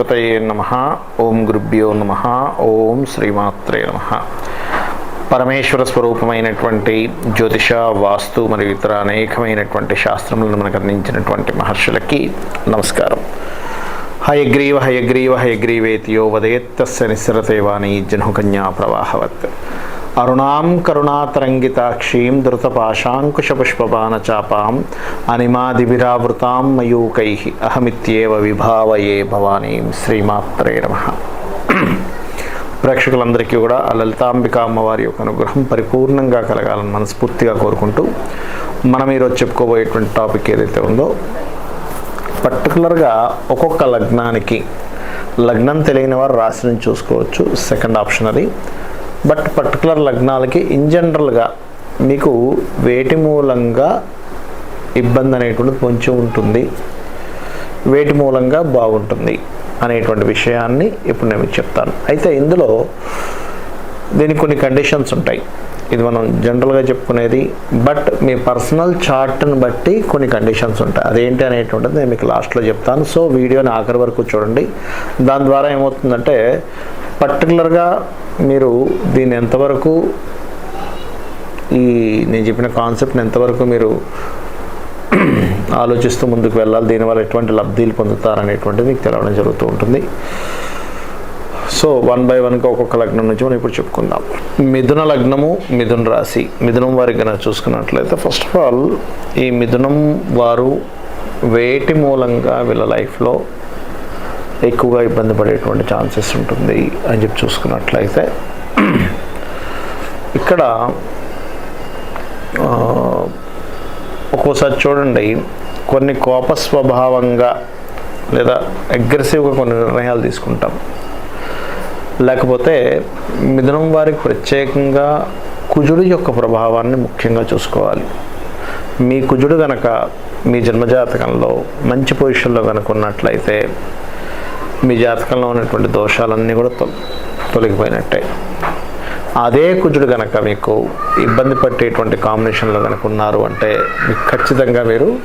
పతయే నమ. ఓం గురుభ్యో నమ. ఓం శ్రీమాత్రే నమ. పరమేశ్వర స్వరూపమైనటువంటి జ్యోతిష వాస్తు మరియు ఇతర అనేకమైనటువంటి శాస్త్రములను మనకు అందించినటువంటి మహర్షులకి నమస్కారం. హయగ్రీవ హయగ్రీవ హయగ్రీవేతియో వదేత్తస్య నిస్సరతే వాణి జనుకన్యా ప్రవాహవత్. అరుణాం కరుణాతరంగితాక్షీం ధృతపాశాంకుశపుష్పబాణచాపాం అనిమాదిభిరావృతాం మయూకై అహమిత్యేవ విభావయే భవానీం శ్రీమాత్రే నమ. ప్రేక్షకులందరికీ కూడా ఆ లలితాంబిక అమ్మవారి యొక్క అనుగ్రహం పరిపూర్ణంగా కలగాలని మనస్ఫూర్తిగా కోరుకుంటూ మనం ఈరోజు చెప్పుకోబోయేటువంటి టాపిక్ ఏదైతే ఉందో పర్టికులర్గా ఒక్కొక్క లగ్నానికి లగ్నం తెలియని వారు రాశిని చూసుకోవచ్చు. సెకండ్ ఆప్షన్ అది. బట్ పర్టికులర్ లగ్నాలకి ఇన్ జనరల్గా మీకు వేటి మూలంగా ఇబ్బంది అనేటువంటిది పొంచి ఉంటుంది. వేటి మూలంగా బాగుంటుంది అనేటువంటి విషయాన్ని ఇప్పుడు నేను చెప్తాను. అయితే ఇందులో దీనికి కొన్ని కండిషన్స్ ఉంటాయి. ఇది మనం జనరల్గా చెప్పుకునేది. బట్ మీ పర్సనల్ చార్ట్ని బట్టి కొన్ని కండిషన్స్ ఉంటాయి. అదేంటి అనేటువంటిది నేను మీకు లాస్ట్లో చెప్తాను. సో వీడియోని ఆఖరి వరకు చూడండి. దాని ద్వారా ఏమవుతుందంటే పర్టికులర్గా మీరు దీన్ని ఎంతవరకు ఈ నేను చెప్పిన కాన్సెప్ట్ని ఎంతవరకు మీరు ఆలోచిస్తూ ముందుకు వెళ్ళాలి దీనివల్ల ఎటువంటి లబ్ధీలు పొందుతారనేటువంటిది మీకు తెలవడం జరుగుతూ ఉంటుంది. సో వన్ బై వన్గా ఒక్కొక్క లగ్నం నుంచి మనం ఇప్పుడు చెప్పుకుందాం. మిథున లగ్నము మిథున రాశి. మిథునం వారికి కనుక చూసుకున్నట్లయితే ఫస్ట్ ఆఫ్ ఆల్ ఈ మిథునం వారు వేటి మూలంగా వీళ్ళ లైఫ్లో ఎక్కువగా ఇబ్బంది పడేటువంటి ఛాన్సెస్ ఉంటుంది అని చెప్పి చూసుకున్నట్లయితే ఇక్కడ ఒక్కోసారి చూడండి కొన్ని కోప స్వభావంగా లేదా అగ్రెసివ్గా కొన్ని నిర్ణయాలు తీసుకుంటాం. లేకపోతే మిథునం వారికి ప్రత్యేకంగా కుజుడు యొక్క ప్రభావాన్ని ముఖ్యంగా చూసుకోవాలి. మీ కుజుడు గనక మీ జన్మజాతకంలో మంచి పొజిషన్లో కనుక ఉన్నట్లయితే మీ జాతకంలో ఉన్నటువంటి దోషాలన్నీ కూడా తొలగిపోయినట్టే. అదే కుజుడు కనుక మీకు ఇబ్బంది పట్టేటువంటి కాంబినేషన్లో కనుక ఉన్నారు అంటే మీకు ఖచ్చితంగా మీరు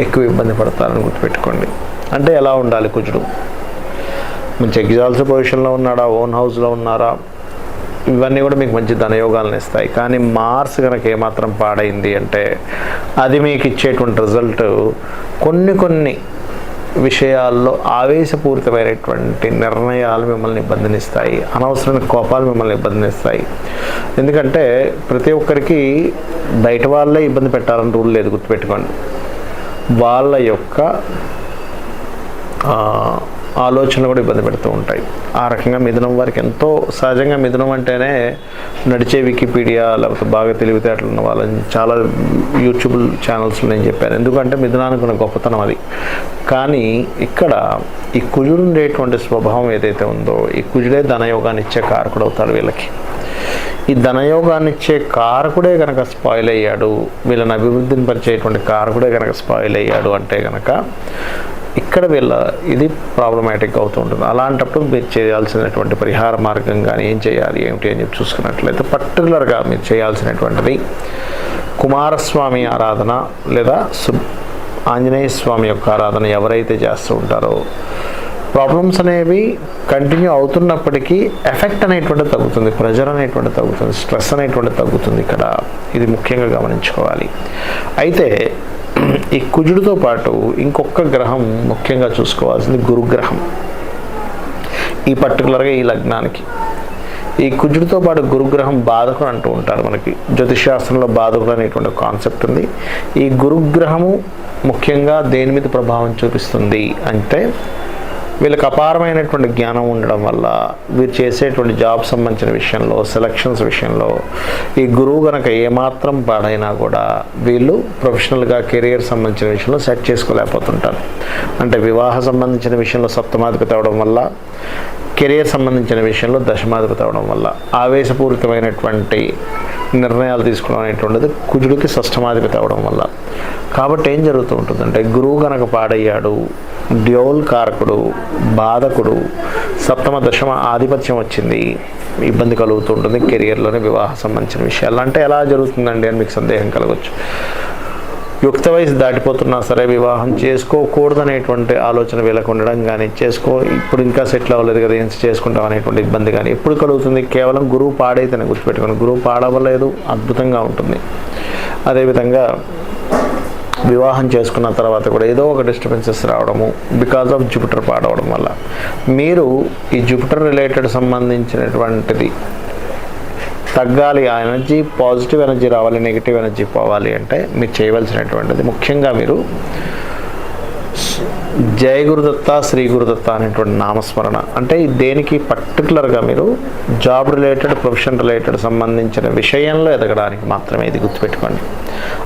ఎక్కువ ఇబ్బంది పడతారని గుర్తుపెట్టుకోండి. అంటే ఎలా ఉండాలి కుజుడు? మంచి ఎగ్జాల్స్ పొజిషన్లో ఉన్నాడా? ఓన్ హౌస్లో ఉన్నారా? ఇవన్నీ కూడా మీకు మంచి ధనయోగాలను ఇస్తాయి. కానీ మార్స్ కనుక ఏమాత్రం పాడైంది అంటే అది మీకు ఇచ్చేటువంటి రిజల్ట్ కొన్ని కొన్ని విషయాల్లో ఆవేశపూరితమైనటువంటి నిర్ణయాలు మిమ్మల్ని ఇబ్బందినిస్తాయి. అనవసరమైన కోపాలు మిమ్మల్ని ఇబ్బందినిస్తాయి. ఎందుకంటే ప్రతి ఒక్కరికి బయట వాళ్ళే ఇబ్బంది పెట్టాలని రూల్ లేదు గుర్తుపెట్టుకోండి. వాళ్ళ యొక్క ఆలోచనలు కూడా ఇబ్బంది పెడుతూ ఉంటాయి. ఆ రకంగా మిథునం వారికి ఎంతో సహజంగా మిథునం అంటేనే నడిచే వికీపీడియా లేకపోతే బాగా తెలివితేటలు ఉన్న వాళ్ళని చాలా యూట్యూబ్ ఛానల్స్లో నేను చెప్పాను. ఎందుకంటే మిథునానికి ఉన్న గొప్పతనం అది. కానీ ఇక్కడ ఈ కుజుడు ఉండేటువంటి స్వభావం ఏదైతే ఉందో ఈ కుజుడే ధనయోగాన్ని ఇచ్చే కారకుడు అవుతాడు వీళ్ళకి. ఈ ధనయోగాన్ని ఇచ్చే కారకుడే కనుక స్పాయిల్ అయ్యాడు వీళ్ళని అభివృద్ధిని పరిచేటువంటి కారకుడే కనుక స్పాయిల్ అయ్యాడు అంటే కనుక ఇక్కడ వీళ్ళ ఇది ప్రాబ్లమాటిక్ అవుతూ ఉంటుంది. అలాంటప్పుడు మీరు చేయాల్సినటువంటి పరిహార మార్గం కానీ ఏం చేయాలి ఏమిటి అని చెప్పి చూసుకున్నట్లయితే పర్టికులర్గా మీరు చేయాల్సినటువంటిది కుమారస్వామి ఆరాధన లేదా సు ఆంజనేయ స్వామి యొక్క ఆరాధన ఎవరైతే చేస్తూ ఉంటారో ప్రాబ్లమ్స్ అనేవి కంటిన్యూ అవుతున్నప్పటికీ ఎఫెక్ట్ అనేటువంటి తగ్గుతుంది ప్రెజర్ అనేటువంటి తగ్గుతుంది స్ట్రెస్ అనేటువంటి తగ్గుతుంది ఇక్కడ. ఇది ముఖ్యంగా గమనించుకోవాలి. అయితే ఈ కుజుడితో పాటు ఇంకొక గ్రహం ముఖ్యంగా చూసుకోవాల్సింది గురుగ్రహం. ఈ పర్టికులర్గా ఈ లగ్నానికి. ఈ కుజుడితో పాటు గురుగ్రహం బాధకుడు అంటూ ఉంటారు మనకి. జ్యోతిషాస్త్రంలో బాధకుడు అనేటువంటి కాన్సెప్ట్ ఉంది. ఈ గురుగ్రహము ముఖ్యంగా దేని మీద ప్రభావం చూపిస్తుంది అంటే వీళ్ళకి అపారమైనటువంటి జ్ఞానం ఉండడం వల్ల వీరు చేసేటువంటి జాబ్ సంబంధించిన విషయంలో సెలక్షన్స్ విషయంలో ఈ గురువు గనక ఏమాత్రం పాడైనా కూడా వీళ్ళు ప్రొఫెషనల్గా కెరియర్ సంబంధించిన విషయంలో సెట్ చేసుకోలేకపోతుంటారు. అంటే వివాహ సంబంధించిన విషయంలో సప్తమాధిపతి అవడం వల్ల కెరియర్ సంబంధించిన విషయంలో దశమాధిపతి అవడం వల్ల ఆవేశపూరితమైనటువంటి నిర్ణయాలు తీసుకోవడం అనేటువంటిది కుజుడికి షష్టమాధిపతి అవడం వల్ల. కాబట్టి ఏం జరుగుతూ ఉంటుందంటే గురువు గనక పాడయ్యాడు డ్యోల్ కారకుడు బాధకుడు సప్తమ దశమ ఆధిపత్యం వచ్చింది ఇబ్బంది కలుగుతూ ఉంటుంది కెరియర్లోని వివాహ సంబంధించిన విషయాలు. అంటే ఎలా జరుగుతుందండి అని మీకు సందేహం కలగవచ్చు యుక్త వయసు దాటిపోతున్నా సరే వివాహం చేసుకోకూడదనేటువంటి ఆలోచన వీళ్ళకు ఉండడం కానీ చేసుకో ఇప్పుడు ఇంకా సెటిల్ అవ్వలేదు కదా ఏం చేసుకుంటాం అనేటువంటి ఇబ్బంది కానీ ఎప్పుడు కలుగుతుంది? కేవలం గురువు పాడైతేనే గుర్తుపెట్టుకోండి. గురువు పాడవలేదు అద్భుతంగా ఉంటుంది. అదేవిధంగా వివాహం చేసుకున్న తర్వాత కూడా ఏదో ఒక డిస్టర్బెన్సెస్ రావడము బికాజ్ ఆఫ్ జూపిటర్ పాడవడం వల్ల. మీరు ఈ జూపిటర్ రిలేటెడ్ సంబంధించినటువంటిది తగ్గాలి. ఆ ఎనర్జీ పాజిటివ్ ఎనర్జీ రావాలి నెగిటివ్ ఎనర్జీ పోవాలి అంటే మీరు చేయవలసినటువంటిది. ముఖ్యంగా మీరు జయ గురుదత్త శ్రీ గురుదత్త అనేటువంటి నామస్మరణ. అంటే దేనికి పర్టికులర్గా మీరు జాబ్ రిలేటెడ్ ప్రొఫెషన్ రిలేటెడ్ సంబంధించిన విషయంలో ఎదగడానికి మాత్రమే ఇది గుర్తుపెట్టుకోండి.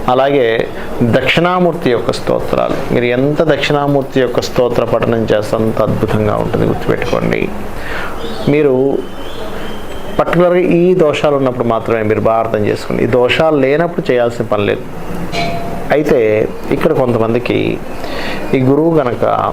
అలాగే దక్షిణామూర్తి యొక్క స్తోత్రాలు. మీరు ఎంత దక్షిణామూర్తి యొక్క స్తోత్ర పఠనం చేస్తే అంత అద్భుతంగా ఉంటుంది గుర్తుపెట్టుకోండి. మీరు పర్టికులర్గా ఈ దోషాలు ఉన్నప్పుడు మాత్రమే మీరు బాగా అర్థం చేసుకోండి. ఈ దోషాలు లేనప్పుడు చేయాల్సిన పని లేదు. అయితే ఇక్కడ కొంతమందికి ఈ గురువు గనక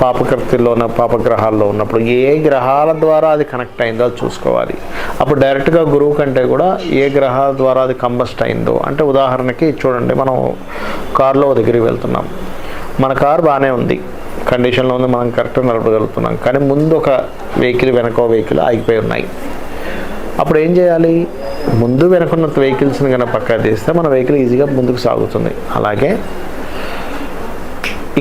పాపకర్తిలో ఉన్న పాపగ్రహాల్లో ఉన్నప్పుడు ఏ గ్రహాల ద్వారా అది కనెక్ట్ అయిందో అది చూసుకోవాలి. అప్పుడు డైరెక్ట్గా గురువు కంటే కూడా ఏ గ్రహాల ద్వారా అది కంబస్ట్ అయిందో అంటే ఉదాహరణకి చూడండి మనం కారులో దగ్గరికి వెళ్తున్నాం. మన కారు బాగానే ఉంది. కండిషన్లో ఉంది మనం కరెక్ట్గా నడపగలుగుతున్నాం. కానీ ముందు ఒక వెహికల్ వెనక వెహికల్ ఆగిపోయి ఉన్నాయి. అప్పుడు ఏం చేయాలి? ముందు వెనకున్న వెహికల్స్ని కనుక పక్కా తీస్తే మన వెహికల్ ఈజీగా ముందుకు సాగుతుంది. అలాగే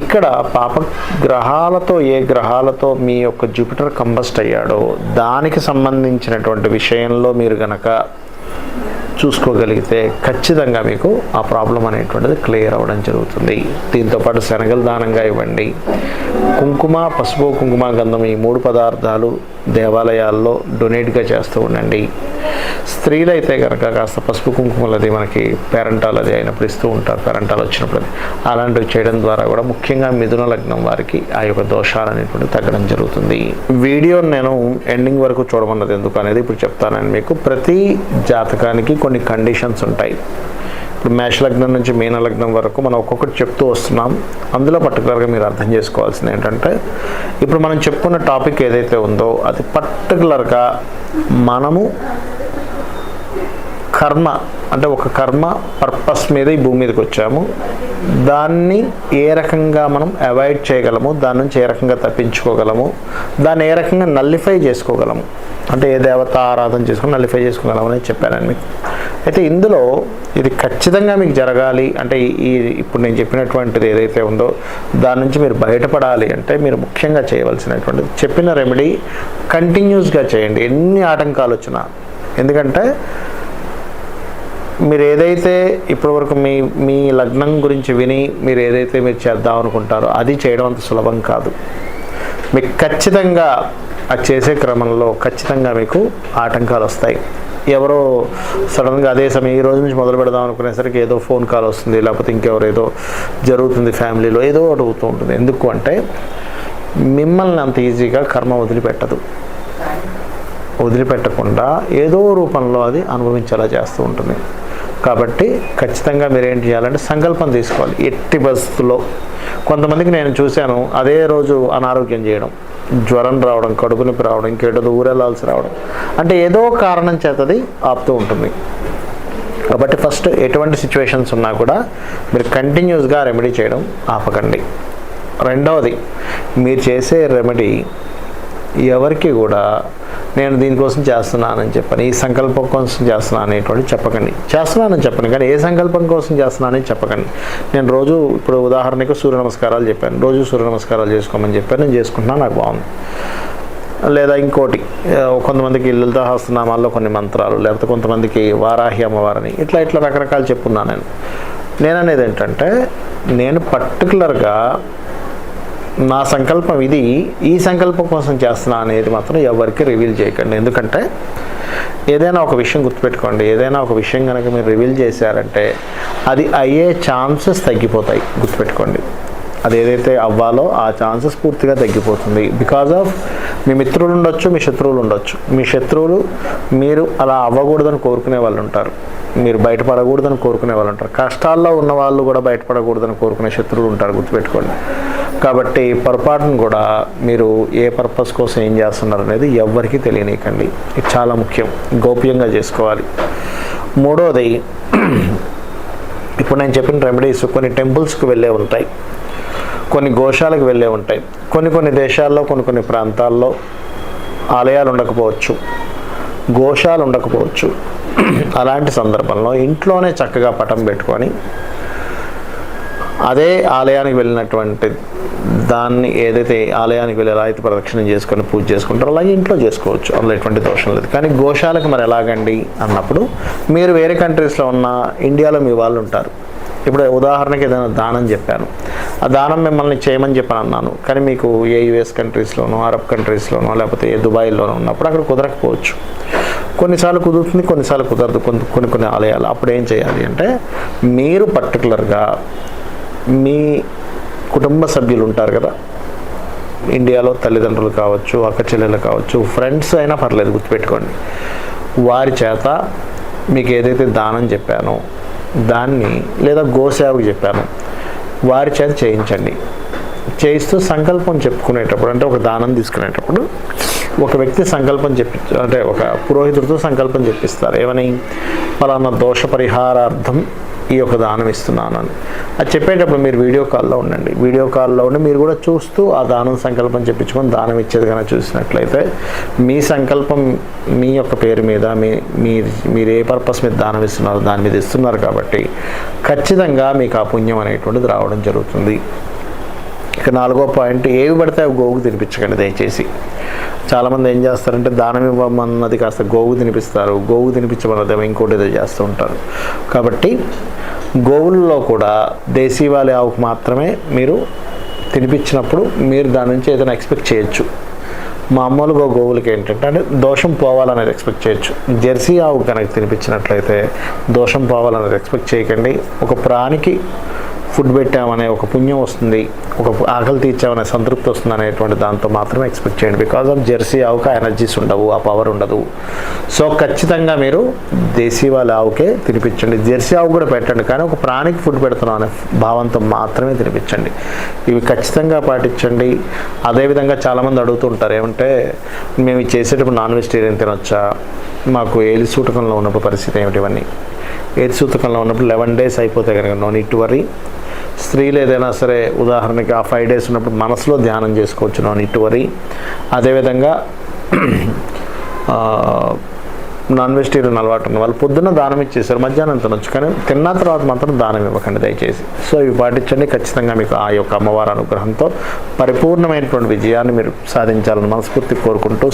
ఇక్కడ పాప గ్రహాలతో ఏ గ్రహాలతో మీ యొక్క జూపిటర్ కంబస్ట్ అయ్యాడో దానికి సంబంధించినటువంటి విషయంలో మీరు గనక చూసుకోగలిగితే ఖచ్చితంగా మీకు ఆ ప్రాబ్లం అనేటువంటిది క్లియర్ అవ్వడం జరుగుతుంది. దీంతోపాటు శనగలు దానంగా ఇవ్వండి. కుంకుమ పసుపు కుంకుమ గంధం ఈ మూడు పదార్థాలు దేవాలయాల్లో డొనేట్గా చేస్తూ ఉండండి. స్త్రీలైతే కనుక కాస్త పసుపు కుంకుమలు అది మనకి పేరంటాలు అది అయినప్పుడు ఇస్తూ ఉంటారు పేరంటాలు వచ్చినప్పుడు అది. అలాంటివి చేయడం ద్వారా కూడా ముఖ్యంగా మిథున లగ్నం వారికి ఆ యొక్క దోషాలు అనేటువంటి తగ్గడం జరుగుతుంది. వీడియో నేను ఎండింగ్ వరకు చూడమన్నది ఎందుకు అనేది ఇప్పుడు చెప్తానని మీకు ప్రతి జాతకానికి కొన్ని కండిషన్స్ ఉంటాయి. ఇప్పుడు మేష లగ్నం నుంచి మీన లగ్నం వరకు మనం ఒక్కొక్కటి చెప్తూ వస్తున్నాం. అందులో పర్టికులర్గా మీరు అర్థం చేసుకోవాల్సింది ఏంటంటే ఇప్పుడు మనం చెప్పుకున్న టాపిక్ ఏదైతే ఉందో అది పర్టికులర్గా మనము కర్మ అంటే ఒక కర్మ పర్పస్ మీద ఈ భూమి మీదకి వచ్చాము. దాన్ని ఏ రకంగా మనం అవాయిడ్ చేయగలము దాని నుంచి ఏ రకంగా తప్పించుకోగలము దాన్ని ఏ రకంగా నల్లిఫై చేసుకోగలము అంటే ఏ దేవత ఆరాధన చేసుకుని నల్లిఫై చేసుకోగలము అని చెప్పాను మీకు. అయితే ఇందులో ఇది ఖచ్చితంగా మీకు జరగాలి. అంటే ఈ ఇప్పుడు నేను చెప్పినటువంటిది ఏదైతే ఉందో దాని నుంచి మీరు బయటపడాలి అంటే మీరు ముఖ్యంగా చేయవలసినటువంటిది. చెప్పిన రెమెడీ కంటిన్యూస్గా చేయండి. ఎన్ని ఆటంకాలు వచ్చినా. ఎందుకంటే మీరు ఏదైతే ఇప్పటివరకు మీ మీ లగ్నం గురించి విని మీరు ఏదైతే మీరు చేద్దాం అనుకుంటారో అది చేయడం అంత సులభం కాదు. మీకు ఖచ్చితంగా అది చేసే క్రమంలో ఖచ్చితంగా మీకు ఆటంకాలు వస్తాయి. ఎవరో సడన్గా అదే సమయం ఈ రోజు నుంచి మొదలు పెడదాం అనుకునేసరికి ఏదో ఫోన్ కాల్ వస్తుంది లేకపోతే ఇంకెవరు ఏదో జరుగుతుంది ఫ్యామిలీలో ఏదో అడుగుతూ ఉంటుంది. ఎందుకు అంటే మిమ్మల్ని అంత ఈజీగా కర్మ వదిలిపెట్టదు. వదిలిపెట్టకుండా ఏదో రూపంలో అది అనుభవించేలా చేస్తూ ఉంటుంది. కాబట్టి ఖచ్చితంగా మీరు ఏం చేయాలంటే సంకల్పం తీసుకోవాలి. ఎట్టి పరిస్థితుల్లో కొంతమందికి నేను చూశాను అదే రోజు అనారోగ్యం చేయడం జ్వరం రావడం కడుపు నొప్పి రావడం ఇంకేటో ఊరెళ్ళాల్సి రావడం. అంటే ఏదో కారణం చేతది ఆపుతూ ఉంటుంది. కాబట్టి ఫస్ట్ ఎటువంటి సిచ్యువేషన్స్ ఉన్నా కూడా మీరు కంటిన్యూస్గా రెమెడీ చేయడం ఆపకండి. రెండవది మీరు చేసే రెమెడీ ఎవరికి కూడా నేను దీనికోసం చేస్తున్నానని చెప్పాను ఈ సంకల్పం కోసం చేస్తున్నాను అనేటువంటి చెప్పకండి. చేస్తున్నానని చెప్పను కానీ ఏ సంకల్పం కోసం చేస్తున్నానని చెప్పకండి. నేను రోజు ఇప్పుడు ఉదాహరణకు సూర్య నమస్కారాలు చెప్పాను. రోజు సూర్య నమస్కారాలు చేసుకోమని చెప్పాను నేను చేసుకుంటున్నాను నాకు బాగుంది. లేదా ఇంకోటి కొంతమందికి ఇల్లులతో హస్తనామాల్లో కొన్ని మంత్రాలు లేకపోతే కొంతమందికి వారాహి అమ్మవారిని ఇట్లా ఇట్లా రకరకాలు చెప్పున్నాను నేను. నేను అనేది ఏంటంటే నేను పర్టికులర్గా నా సంకల్పం ఇది ఈ సంకల్పం కోసం చేస్తున్నా అనేది మాత్రం ఎవరికి రివీల్ చేయకండి. ఎందుకంటే ఏదైనా ఒక విషయం గుర్తుపెట్టుకోండి. ఏదైనా ఒక విషయం కనుక మీరు రివీల్ చేశారంటే అది అయ్యే ఛాన్సెస్ తగ్గిపోతాయి. గుర్తుపెట్టుకోండి. అది ఏదైతే అవ్వాలో ఆ ఛాన్సెస్ పూర్తిగా తగ్గిపోతుంది. బికాజ్ ఆఫ్ మీ మిత్రులు ఉండొచ్చు మీ శత్రువులు ఉండొచ్చు. మీ శత్రువులు మీరు అలా అవ్వకూడదని కోరుకునే వాళ్ళు ఉంటారు. మీరు బయటపడకూడదని కోరుకునే వాళ్ళు ఉంటారు. కష్టాల్లో ఉన్న వాళ్ళు కూడా బయటపడకూడదని కోరుకునే శత్రువులు ఉంటారు గుర్తుపెట్టుకోండి. కాబట్టి పొరపాటును కూడా మీరు ఏ పర్పస్ కోసం ఏం చేస్తున్నారు అనేది ఎవ్వరికీ తెలియనీయకండి. ఇది చాలా ముఖ్యం. గోప్యంగా చేసుకోవాలి. మూడోది ఇప్పుడు నేను చెప్పిన రెమెడీస్ కొన్ని టెంపుల్స్కి వెళ్ళే ఉంటాయి. కొన్ని గోశాలకు వెళ్ళే ఉంటాయి. కొన్ని కొన్ని దేశాల్లో కొన్ని కొన్ని ప్రాంతాల్లో ఆలయాలు ఉండకపోవచ్చు. గోశాలు ఉండకపోవచ్చు. అలాంటి సందర్భంలో ఇంట్లోనే చక్కగా పటం పెట్టుకొని అదే ఆలయానికి వెళ్ళినటువంటి దాన్ని ఏదైతే ఆలయానికి వెళ్ళి ఎలా అయితే ప్రదక్షిణం చేసుకొని పూజ చేసుకుంటారో అలాగే ఇంట్లో చేసుకోవచ్చు. అందులో ఎటువంటి దోషం లేదు. కానీ గోశాలకు మరి ఎలాగండి అన్నప్పుడు మీరు వేరే కంట్రీస్లో ఉన్న ఇండియాలో మీ వాళ్ళు ఉంటారు. ఇప్పుడు ఉదాహరణకి ఏదైనా దానం చెప్పాను. ఆ దానం మిమ్మల్ని చేయమని చెప్పని అన్నాను. కానీ మీకు ఏ యుఎస్ కంట్రీస్లోనో అరబ్ కంట్రీస్లోనో లేకపోతే ఏ దుబాయ్లోనో ఉన్నప్పుడు అక్కడ కుదరకపోవచ్చు. కొన్నిసార్లు కుదురుతుంది కొన్నిసార్లు కుదరదు. కొన్ని కొన్ని కొన్ని ఆలయాలు అప్పుడు ఏం చేయాలి అంటే మీరు పర్టికులర్గా మీ కుటుంబ సభ్యులు ఉంటారు కదా. ఇండియాలో తల్లిదండ్రులు కావచ్చు అక్క చెల్లెలు కావచ్చు ఫ్రెండ్స్ అయినా పర్లేదు గుర్తుపెట్టుకోండి. వారి చేత మీకు ఏదైతే దానం చెప్పానో దాన్ని లేదా గోసేవకు చెప్పాను వారి చేత చేయించండి. చేయిస్తూ సంకల్పం చెప్పుకునేటప్పుడు అంటే ఒక దానం తీసుకునేటప్పుడు ఒక వ్యక్తి సంకల్పం చెప్పి అంటే ఒక పురోహితుడితో సంకల్పం చెప్పిస్తారు. ఏమని? పలానా దోష పరిహారార్థం ఈ యొక్క దానం ఇస్తున్నాను అని అది చెప్పేటప్పుడు మీరు వీడియో కాల్లో ఉండండి. వీడియో కాల్లో ఉండి మీరు కూడా చూస్తూ ఆ దానం సంకల్పం చెప్పించుకొని దానం ఇచ్చేది కనుక చూసినట్లయితే మీ సంకల్పం మీ యొక్క పేరు మీద మీ మీరు మీరు ఏ పర్పస్ మీద దానం ఇస్తున్నారో దాని మీద ఇస్తున్నారు కాబట్టి ఖచ్చితంగా మీకు ఆ పుణ్యం అనేటువంటిది రావడం జరుగుతుంది. ఇక నాలుగో పాయింట్ ఏవి పడితే అవి గోవుకు తినిపించకండి దయచేసి. చాలామంది ఏం చేస్తారంటే దానం ఇవ్వమన్నది కాస్త గోవు తినిపిస్తారు. గోవు తినిపించమన్నది ఇంకోటి ఏదో చేస్తూ ఉంటారు. కాబట్టి గోవుల్లో కూడా దేశీవాలి ఆవుకు మాత్రమే మీరు తినిపించినప్పుడు మీరు దాని నుంచి ఏదైనా ఎక్స్పెక్ట్ చేయొచ్చు. మామూలుగా గోవులకి ఏంటంటే అంటే దోషం పోవాలనేది ఎక్స్పెక్ట్ చేయొచ్చు. జెర్సీ ఆవు కనుక తినిపించినట్లయితే దోషం పోవాలనేది ఎక్స్పెక్ట్ చేయకండి. ఒక ప్రాణికి ఫుడ్ పెట్టామనే ఒక పుణ్యం వస్తుంది ఒక ఆకలి తీర్చామనే సంతృప్తి వస్తుంది అనేటువంటి దాంతో మాత్రమే ఎక్స్పెక్ట్ చేయండి. బికాజ్ ఆఫ్ జెర్సీ ఆవుకి ఎనర్జీస్ ఉండవు ఆ పవర్ ఉండదు. సో ఖచ్చితంగా మీరు దేశీ వాళ్ళ ఆవుకే తినిపించండి. జెర్సీ ఆవు కూడా పెట్టండి కానీ ఒక ప్రాణికి ఫుడ్ పెడుతున్నాం అనే భావంతో మాత్రమే తినిపించండి. ఇవి ఖచ్చితంగా పాటించండి. అదేవిధంగా చాలామంది అడుగుతుంటారు ఏమంటే మేము చేసేటప్పుడు నాన్ వెజిటేరియన్ తినొచ్చా? మాకు ఏలి సూటకంలో ఉన్నప్పుడు పరిస్థితి ఏమిటి ఇవన్నీ? ఏది సూతకంలో ఉన్నప్పుడు లెవెన్ డేస్ అయిపోతే కనుక నో నీట్ వరీ. స్త్రీలు ఏదైనా సరే ఉదాహరణకి ఆ ఫైవ్ డేస్ ఉన్నప్పుడు మనసులో ధ్యానం చేసుకోవచ్చు నాన్ నీట్ వరీ అదేవిధంగా నాన్ వెజిటేరియన్ అలవాటు ఉన్న వాళ్ళు పొద్దున్న దానం ఇచ్చేసారు మధ్యాహ్నం తినొచ్చు కానీ తిన్న తర్వాత మాత్రం దానం ఇవ్వకండి దయచేసి. సో ఇవి పాటించండి. ఖచ్చితంగా మీకు ఆ యొక్క అమ్మవారి అనుగ్రహంతో పరిపూర్ణమైనటువంటి విజయాన్ని మీరు సాధించాలని మనస్ఫూర్తి కోరుకుంటూ